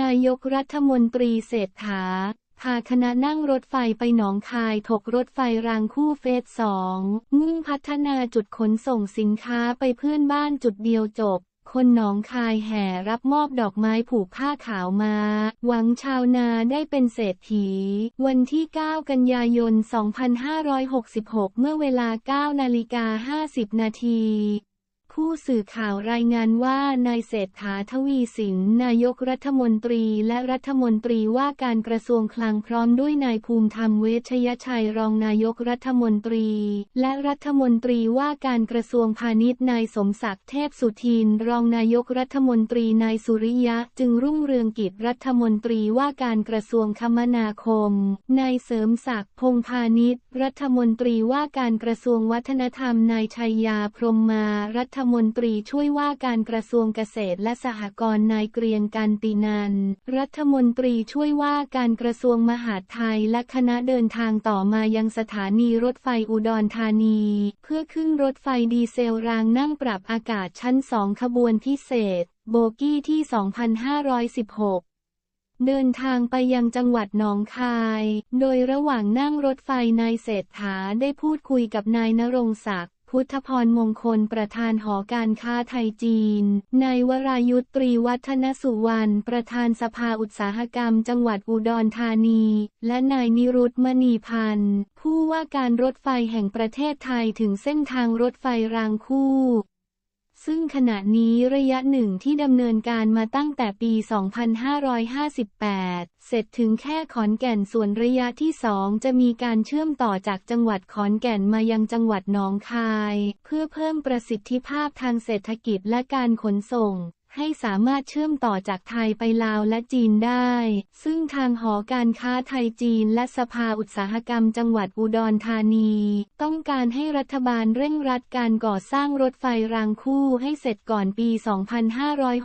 นายกรัฐมนตรีเศรษฐา พาคณะนั่งรถไฟไปหนองคายถกรถไฟรางคู่เฟสสองมุ่งพัฒนาจุดขนส่งสินค้าไปเพื่อนบ้านจุดเดียวจบ คนหนองคายแห่รับมอบดอกไม้ผูกผ้าขาวมา หวังชาวนาได้เป็นเศรษฐี วันที่ 9 กันยายน 2566 เมื่อเวลา 9 นาฬิกา 50 นาที ผู้สื่อข่าวรายงานว่านายเศรษฐาทวีสินนายกรัฐมนตรีและรัฐมนตรีว่าการกระทรวงคลังพร้อมด้วยนายภูมิธรรมเวชยชัยรองนายกรัฐมนตรี และรัฐมนตรีว่าการกระทรวงพาณิชย์นายสมศักดิ์เทพสุทิน รองนายกรัฐมนตรีนายสุริยะ จึงรุ่งเรืองกิจรัฐมนตรีว่าการกระทรวงคมนาคมนายเสริมศักดิ์พงพาณิชย์รัฐมนตรีว่าการกระทรวงวัฒนธรรมนายชัยยาพรหมมารัฐมนตรีช่วยว่าการกระทรวงเกษตรและสหกรณ์นายเกรียงกันตินัน รัฐมนตรีช่วยว่าการกระทรวงมหาดไทยและคณะเดินทางต่อมายังสถานีรถไฟอุดรธานี เพื่อขึ้นรถไฟดีเซลรางนั่งปรับอากาศชั้นสองขบวนพิเศษ โบกี้ที่ 2516เดินทางไปยังจังหวัดหนองคาย โดยระหว่างนั่งรถไฟนายเศรษฐาได้พูดคุยกับนายนรงศักดิ์ พุทธพรมงคลประธานหอการค้าไทยจีน นายวรายุทธตรีวัฒนสุวรรณประธานสภาอุตสาหกรรมจังหวัดอุดรธานี และนายนิรุตมณีพันธ์ ผู้ว่าการรถไฟแห่งประเทศไทยถึงเส้นทางรถไฟรางคู่ ซึ่งขณะนี้ระยะหนึ่งที่ดำเนินการมาตั้งแต่ปี 2558 เสร็จถึงแค่ขอนแก่นส่วนระยะที่สองจะมีการเชื่อมต่อจากจังหวัดขอนแก่นมายังจังหวัดหนองคาย เพื่อเพิ่มประสิทธิภาพทางเศรษฐกิจและการขนส่ง ให้สามารถเชื่อมต่อจากไทยไปลาวและจีนได้ ซึ่งทางหอการค้าไทยจีนและสภาอุตสาหกรรมจังหวัดอุดรธานี ต้องการให้รัฐบาลเร่งรัดการก่อสร้างรถไฟรางคู่ให้เสร็จก่อนปี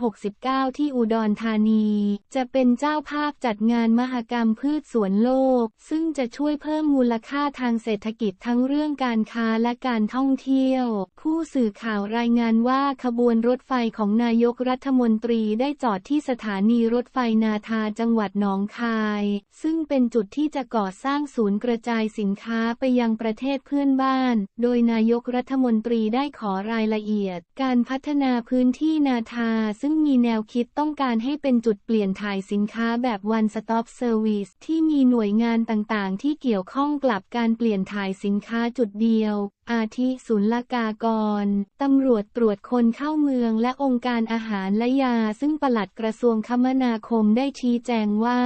2569 ที่อุดรธานี จะเป็นเจ้าภาพจัดงานมหกรรมพืชสวนโลก ซึ่งจะช่วยเพิ่มมูลค่าทางเศรษฐกิจทั้งเรื่องการค้าและการท่องเที่ยว ผู้สื่อข่าวรายงานว่าขบวนรถไฟของนายกรัฐฐมนตรีได้จอดที่สถานีรถไฟนาทาจังหวัดหนองคาย ซึ่งเป็นจุดที่จะก่อสร้างศูนย์กระจายสินค้าไปยังประเทศเพื่อนบ้าน โดยนายกรัฐมนตรีได้ขอรายละเอียด การพัฒนาพื้นที่นาทาซึ่งมีแนวคิดต้องการให้เป็นจุดเปลี่ยนถ่ายสินค้าแบบ one stop service ที่มีหน่วยงานต่างๆ ที่เกี่ยวข้องกลับการเปลี่ยนถ่ายสินค้าจุดเดียว อาทิศุลกากร ตำรวจตรวจคนเข้าเมืองและองค์การอาหารและยา ซึ่งปลัดกระทรวงคมนาคมได้ชี้แจงว่า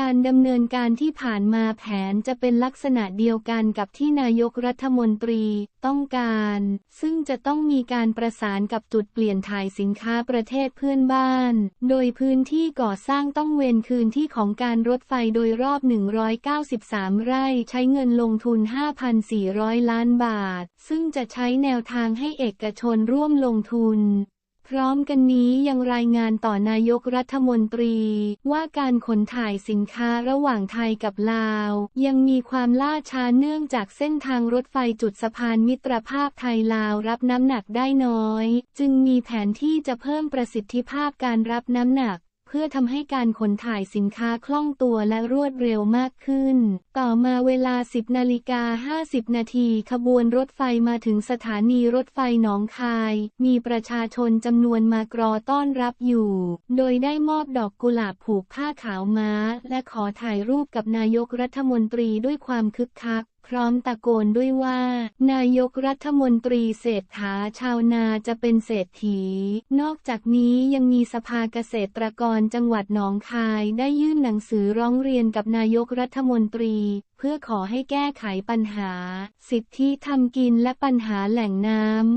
การดำเนินการที่ผ่านมาแผนจะเป็นลักษณะเดียวกันกับที่นายกรัฐมนตรีต้องการ ซึ่งจะต้องมีการประสานกับจุดเปลี่ยนถ่ายสินค้าประเทศเพื่อนบ้าน โดยพื้นที่ก่อสร้างต้องเวนคืนที่ของการรถไฟโดยรอบ 193 ไร่ใช้เงินลงทุน 5,400 ล้านบาทซึ่งจะใช้แนวทางให้เอกชนร่วมลงทุน พร้อมกันนี้ยังรายงานต่อนายกรัฐมนตรี ว่าการขนถ่ายสินค้าระหว่างไทยกับลาว ยังมีความล่าช้าเนื่องจากเส้นทางรถไฟจุดสะพานมิตรภาพไทยลาวรับน้ำหนักได้น้อย จึงมีแผนที่จะเพิ่มประสิทธิภาพการรับน้ำหนัก พื่อทำให้การขนถ่ายสินค้าคล่องตัวและรวดเร็วมากขึ้น ต่อมาเวลา 10นาฬิกา50 นาทีขบวนรถไฟมาถึงสถานีรถไฟหนองคาย มีประชาชนจำนวนมากรอต้อนรับอยู่ โดยได้มอบดอกกุหลาบผูกผ้าขาวม้า และขอถ่ายรูปกับนายกรัฐมนตรีด้วยความคึกคัก พร้อมตะโกนด้วยว่า นายกรัฐมนตรีเศรษฐาชาวนาจะเป็นเศรษฐี นอกจากนี้ยังมีสภาเกษตรกรจังหวัดหนองคายได้ยื่นหนังสือร้องเรียนกับนายกรัฐมนตรี เพื่อขอให้แก้ไขปัญหา สิทธิทำกินและปัญหาแหล่งน้ำ